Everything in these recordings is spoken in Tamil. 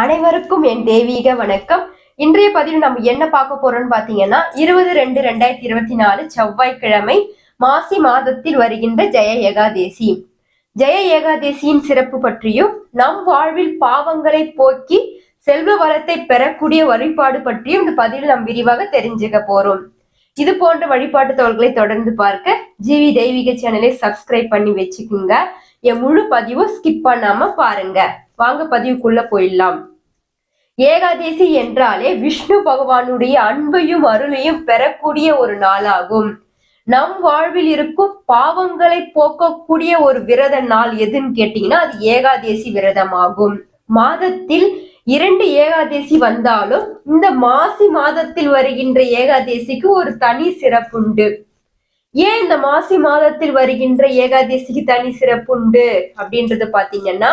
அனைவருக்கும் என் தெய்வீக வணக்கம். இன்றைய பதிவில் நம்ம என்ன பார்க்க போறோம்னு பாத்தீங்கன்னா இருபது ரெண்டு ரெண்டாயிரத்தி இருபத்தி நாலு செவ்வாய்க்கிழமை மாசி மாதத்தில் வருகின்ற ஜெய ஏகாதேசி. ஜெய ஏகாதேசியின் சிறப்பு பற்றியும் நம் வாழ்வில் பாவங்களை போக்கி செல்வ வளத்தை பெறக்கூடிய வழிபாடு பற்றியும் இந்த பதிவில் நாம் விரிவாக தெரிஞ்சுக்க போறோம். இது போன்ற வழிபாட்டு தோள்களை தொடர்ந்து பார்க்க ஜிவி தெய்வீக சேனலை சப்ஸ்கிரைப் பண்ணி வச்சுக்குங்க. என் முழு பதிவும் ஸ்கிப் பண்ணாம பாருங்க. வாங்க பதிவுக்குள்ள போயிடலாம். ஏகாதேசி என்றாலே விஷ்ணு பகவானுடைய அன்பையும் அருளையும் பெறக்கூடிய ஒரு நாளாகும். நம் வாழ்வில் இருக்கும் பாவங்களை போக்கக்கூடிய ஒரு விரத நாள் எதுன்னு கேட்டீங்கன்னா அது ஏகாதேசி விரதமாகும். மாதத்தில் இரண்டு ஏகாதேசி வந்தாலும் இந்த மாசி மாதத்தில் வருகின்ற ஏகாதேசிக்கு ஒரு தனி சிறப்புண்டு ஏன் இந்த மாசி மாதத்தில் வருகின்ற ஏகாதேசிக்கு தனி சிறப்புண்டு அப்படின்றது பாத்தீங்கன்னா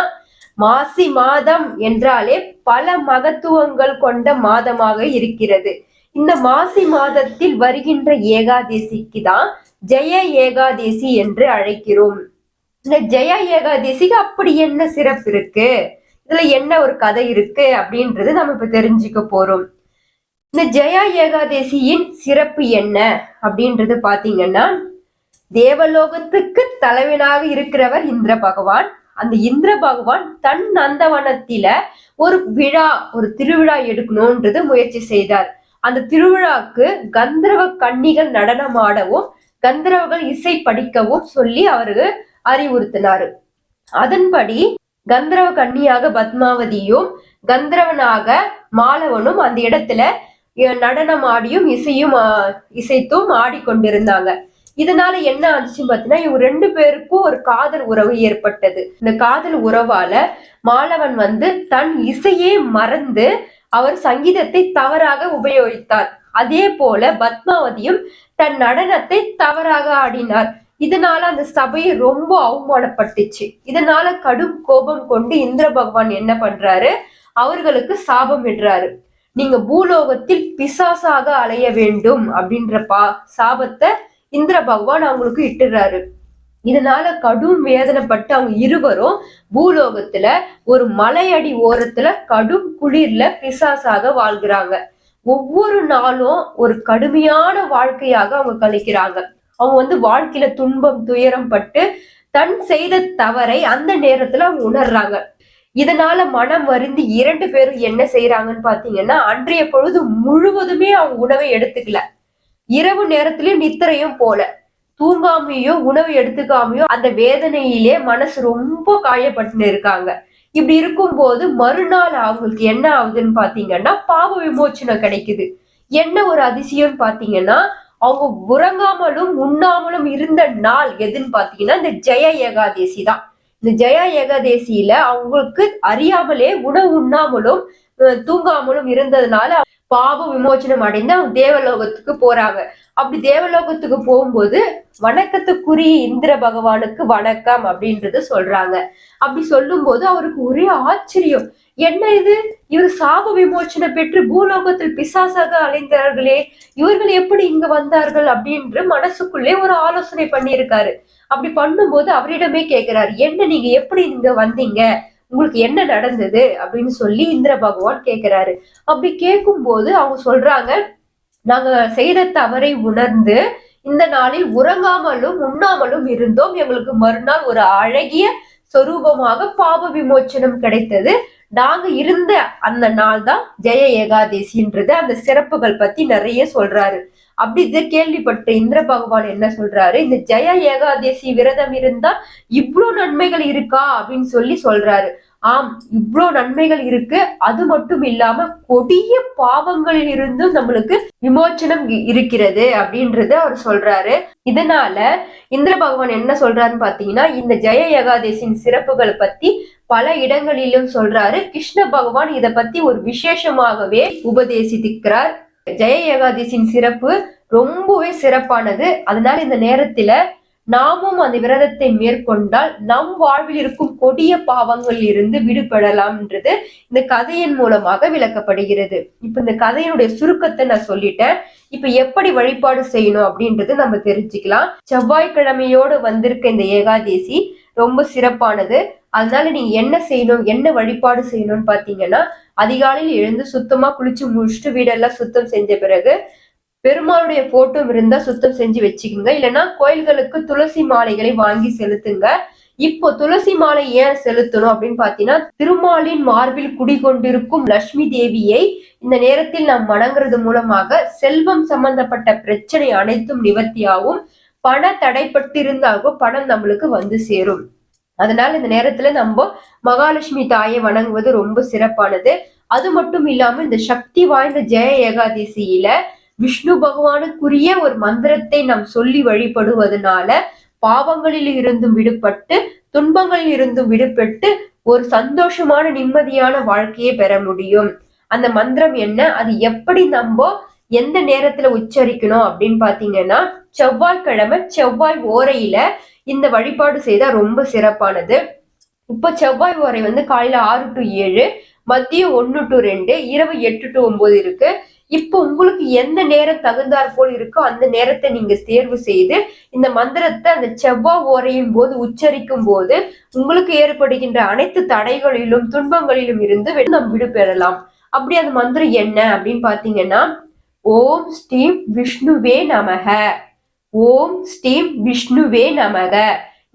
மாசி மாதம் என்றாலே பல மகத்துவங்கள் கொண்ட மாதமாக இருக்கிறது. இந்த மாசி மாதத்தில் வருகின்ற ஏகாதேசிக்கு தான் ஜெய ஏகாதேசி என்று அழைக்கிறோம். இந்த ஜெய ஏகாதேசிக்கு அப்படி என்ன சிறப்பு இருக்கு? இதுல என்ன ஒரு கதை இருக்கு அப்படின்றது நம்ம இப்ப தெரிஞ்சுக்க போறோம். இந்த ஜெயா ஏகாதேசியின் சிறப்பு என்ன அப்படின்றது பாத்தீங்கன்னா தேவலோகத்துக்கு தலைவனாக இருக்கிறவர் இந்திர பகவான். அந்த இந்திர பகவான் தன் நந்தவனத்தில ஒரு விழா ஒரு திருவிழா எடுக்கணும்ன்றது முயற்சி செய்தார். அந்த திருவிழாக்கு கந்தர்வ கன்னிகள் நடனமாடவும் கந்தர்வர்கள் இசை படிக்கவும் சொல்லி அவருக்கு அறிவுறுத்தினாரு. அதன்படி கந்தர்வ கன்னியாக பத்மாவதியும் கந்தர்வனாக மாலவனும் அந்த இடத்துல நடனம் ஆடியும் இசையும் இசைத்தும் ஆடிக்கொண்டிருந்தாங்க. இதனால என்ன ஆச்சுன்னு பாத்தீங்கன்னா இவங்க ரெண்டு பேருக்கும் ஒரு காதல் உறவு ஏற்பட்டது. இந்த காதல் உறவால மாலவன் வந்து தன் இசையே மறந்து அவர் சங்கீதத்தை தவறாக உபயோகித்தார். அதே போல பத்மாவதியும் தன் நடனத்தை தவறாக ஆடினார். இதனால அந்த சபையை ரொம்ப அவமானப்பட்டுச்சு. இதனால கடும் கோபம் கொண்டு இந்திர பகவான் என்ன பண்றாரு? அவர்களுக்கு சாபம் விடுறாரு நீங்க பூலோகத்தில் பிசாசாக அலைய வேண்டும் அப்படின்ற பா சாபத்தை இந்திர பகவான் அவங்களுக்கு இட்டுறாரு. இதனால கடும் வேதனைப்பட்டு அவங்க இருவரும் பூலோகத்துல ஒரு மலையடி ஓரத்துல கடும் குளிர்ல பிசாசாக வாழ்கிறாங்க. ஒவ்வொரு நாளும் ஒரு கடுமையான வாழ்க்கையாக அவங்க கழிக்கிறாங்க. அவங்க வந்து வாழ்க்கையில துன்பம் துயரம் பட்டு தன் செய்த தவறை அந்த நேரத்துல அவங்க உணர்றாங்க. இதனால மனம் வருந்தி இரண்டு பேரும் என்ன செய்யறாங்கன்னு பாத்தீங்கன்னா அன்றைய பொழுது முழுவதுமே அவங்க உணவை எடுத்துக்கல. இரவு நேரத்திலயும் நித்திரையும் போல. தூங்காமையோ உணவு எடுத்துக்காமையோ அந்த வேதனையிலே மனசு ரொம்ப காயப்பட்டு இருக்காங்க. இப்படி இருக்கும்போது மறுநாள் அவங்களுக்கு என்ன ஆகுதுன்னு பாத்தீங்கன்னா பாவ விமோச்சனம் கிடைக்குது. என்ன ஒரு அதிசயம்னு பாத்தீங்கன்னா அவங்க உறங்காமலும் உண்ணாமலும் இருந்த நாள் எதுன்னு பாத்தீங்கன்னா இந்த ஜெய ஏகாதேசி தான். இந்த ஜெயா ஏகாதேசியில அவங்களுக்கு அறியாமலே உணவு உண்ணாமலும் தூங்காமலும் இருந்ததுனால பாப விமோச்சனம் அடைந்து அவங்க தேவலோகத்துக்கு போறாங்க. அப்படி தேவலோகத்துக்கு போகும்போது வணக்கத்துக்குரிய இந்திர பகவானுக்கு வணக்கம் அப்படின்றது சொல்றாங்க. அப்படி சொல்லும் போது அவருக்கு ஒரே ஆச்சரியம். என்ன இது? இவர் சாப விமோச்சனை பெற்று பூலோகத்தில் பிசாசாக அலைந்தார்களே இவர்கள் எப்படி இங்க வந்தார்கள் அப்படின்ற மனசுக்குள்ளே ஒரு ஆலோசனை பண்ணியிருக்காரு. அப்படி பண்ணும்போது அவரிடமே கேட்கிறாரு என்ன நீங்க எப்படி இங்க வந்தீங்க? உங்களுக்கு என்ன நடந்தது அப்படின்னு சொல்லி இந்திர பகவான் கேட்கிறாரு அப்படி கேட்கும் போது அவங்க சொல்றாங்க நாங்க செய்த தவறை உணர்ந்து இந்த நாளில் உறங்காமலும் உண்ணாமலும் இருந்தோம். எங்களுக்கு மறுநாள் ஒரு அழகிய சொரூபமாக பாப விமோச்சனம் கிடைத்தது. நாங்க இருந்த அந்த நாள் தான் ஜெய ஏகாதேசின்றது. அந்த சிறப்புகள் பத்தி நிறைய சொல்றாரு. அப்படி இதை கேள்விப்பட்ட இந்திர பகவான் என்ன சொல்றாரு? இந்த ஜெய ஏகாதேசி விரதம் இருந்தா இவ்வளவு நன்மைகள் இருக்கா? அப்படின்னு சொல்லி சொல்றாரு. ஆம் இவ்வளோ நன்மைகள் இருக்கு. அது மட்டும் இல்லாம கொடிய பாவங்களில் இருந்தும் நம்மளுக்கு விமோச்சனம் இருக்கிறது அப்படின்றது அவர் சொல்றாரு. இதனால இந்திர பகவான் என்ன சொல்றாருன்னு பாத்தீங்கன்னா இந்த ஜெய ஏகாதேசியின் சிறப்புகளை பத்தி பல இடங்களிலும் சொல்றாரு. கிருஷ்ண பகவான் இத பத்தி ஒரு விசேஷமாகவே உபதேசித்திருக்கிறார். ஜெய ஏகாதசியின் சிறப்பு ரொம்பவே சிறப்பானது. அதனால இந்த நேரத்துல நாமும் அந்த விரதத்தை மேற்கொண்டால் நம் வாழ்வில் இருக்கும் கொடிய பாவங்களில் இருந்து விடுபடலாம்ன்றது இந்த கதையின் மூலமாக விளக்கப்படுகிறது. இப்ப இந்த கதையினுடைய சுருக்கத்தை நான் சொல்லிட்டேன். இப்ப எப்படி வழிபாடு செய்யணும் அப்படின்றது நம்ம தெரிஞ்சுக்கலாம். செவ்வாய்க்கிழமையோடு வந்திருக்க இந்த ஏகாதேசி ரொம்ப சிறப்பானது. அதனால நீங்க என்ன செய்யணும் என்ன வழிபாடு செய்யணும்னு பாத்தீங்கன்னா அதிகாலையில் எழுந்து சுத்தமா குளிச்சு முடிச்சுட்டு வீடெல்லாம் சுத்தம் செஞ்ச பிறகு பெருமாளுடைய போட்டோ இருந்தா சுத்தம் செஞ்சு வச்சுக்கோங்க. இல்லைன்னா கோயில்களுக்கு துளசி மாலைகளை வாங்கி செலுத்துங்க. இப்போ துளசி மாலை ஏன் செலுத்தணும் அப்படின்னு பாத்தீங்கன்னா திருமாலின் மார்பில் குடிகொண்டிருக்கும் லட்சுமி தேவியை இந்த நேரத்தில் நாம் வணங்குறது மூலமாக செல்வம் சம்பந்தப்பட்ட பிரச்சனை அனைத்தும் நிவர்த்தியாகும். பண தடைப்பட்டிருந்தாலும் பணம் நம்மளுக்கு வந்து சேரும். அதனால இந்த நேரத்துல நம்ம மகாலட்சுமி தாயை வணங்குவது ரொம்ப சிறப்பானது. அது மட்டும் இல்லாம இந்த சக்தி வாய்ந்த ஜெய ஏகாதசியில விஷ்ணு பகவானுக்குரிய ஒரு மந்திரத்தை நாம் சொல்லி வழிபடுவதனால பாவங்களில் இருந்தும் விடுபட்டு துன்பங்களில் இருந்தும் விடுபட்டு ஒரு சந்தோஷமான நிம்மதியான வாழ்க்கையை பெற முடியும். அந்த மந்திரம் என்ன? அது எப்படி நம்ம எந்த நேரத்துல உச்சரிக்கணும் அப்படின்னு பாத்தீங்கன்னா செவ்வாய்க்கிழமை செவ்வாய் ஓரையில இந்த வழிபாடு செய்தால் ரொம்ப சிறப்பானது. இப்போ செவ்வாய் ஓரை வந்து காலையில ஆறு டு ஏழு மதியம் ஒன்று டு ரெண்டு இரவு எட்டு டு ஒன்பது இருக்கு. இப்போ உங்களுக்கு எந்த நேரம் தகுந்தாற் போல் இருக்கோ அந்த நேரத்தை நீங்க தேர்வு செய்து இந்த மந்திரத்தை அந்த செவ்வாய் ஓரையின் போது உச்சரிக்கும் போது உங்களுக்கு ஏற்படுகின்ற அனைத்து தடைகளிலும் துன்பங்களிலும் இருந்து நாம் விடுபெறலாம். அப்படி அந்த மந்திரம் என்ன அப்படின்னு பாத்தீங்கன்னா ஓம் ஸ்ரீ விஷ்ணுவே நமக. ஓம் ஸ்ரீ விஷ்ணுவே நமக.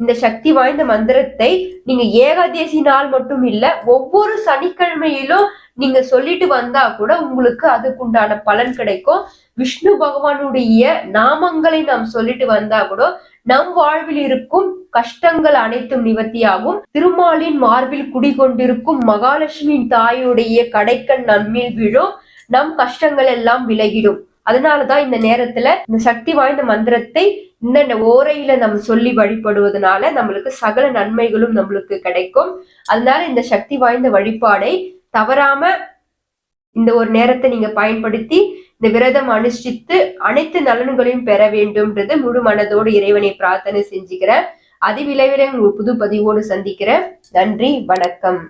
இந்த சக்தி வாய்ந்த மந்திரத்தை நீங்க ஏகாதேசி நாள் மட்டும் இல்ல ஒவ்வொரு சனிக்கிழமையிலும் நீங்க சொல்லிட்டு வந்தா கூட உங்களுக்கு அதுக்குண்டான பலன் கிடைக்கும். விஷ்ணு பகவானுடைய நாமங்களை நாம் சொல்லிட்டு வந்தா கூட நம் வாழ்வில் இருக்கும் கஷ்டங்கள் அனைத்தும் நிவர்த்தியாகும். திருமாலின் மார்பில் குடிகொண்டிருக்கும் மகாலட்சுமியின் தாயுடைய கடைக்கண் நம்மில் விழும். நம் கஷ்டங்கள் எல்லாம் விலகிடும். அதனாலதான் இந்த நேரத்துல இந்த சக்தி வாய்ந்த மந்திரத்தை இந்த ஓரையில நம்ம சொல்லி வழிபடுவதனால நம்மளுக்கு சகல நன்மைகளும் நம்மளுக்கு கிடைக்கும். அதனால இந்த சக்தி வாய்ந்த வழிபாடை தவறாம இந்த ஒரு நேரத்தை நீங்க பயன்படுத்தி இந்த விரதம் அனுஷ்டித்து அனைத்து நலன்களையும் பெற வேண்டும்ன்றது முழு மனதோடு இறைவனை பிரார்த்தனை செஞ்சுக்கிறேன். அதிவிரைவில் புது பதிவோடு சந்திக்கிறேன். நன்றி வணக்கம்.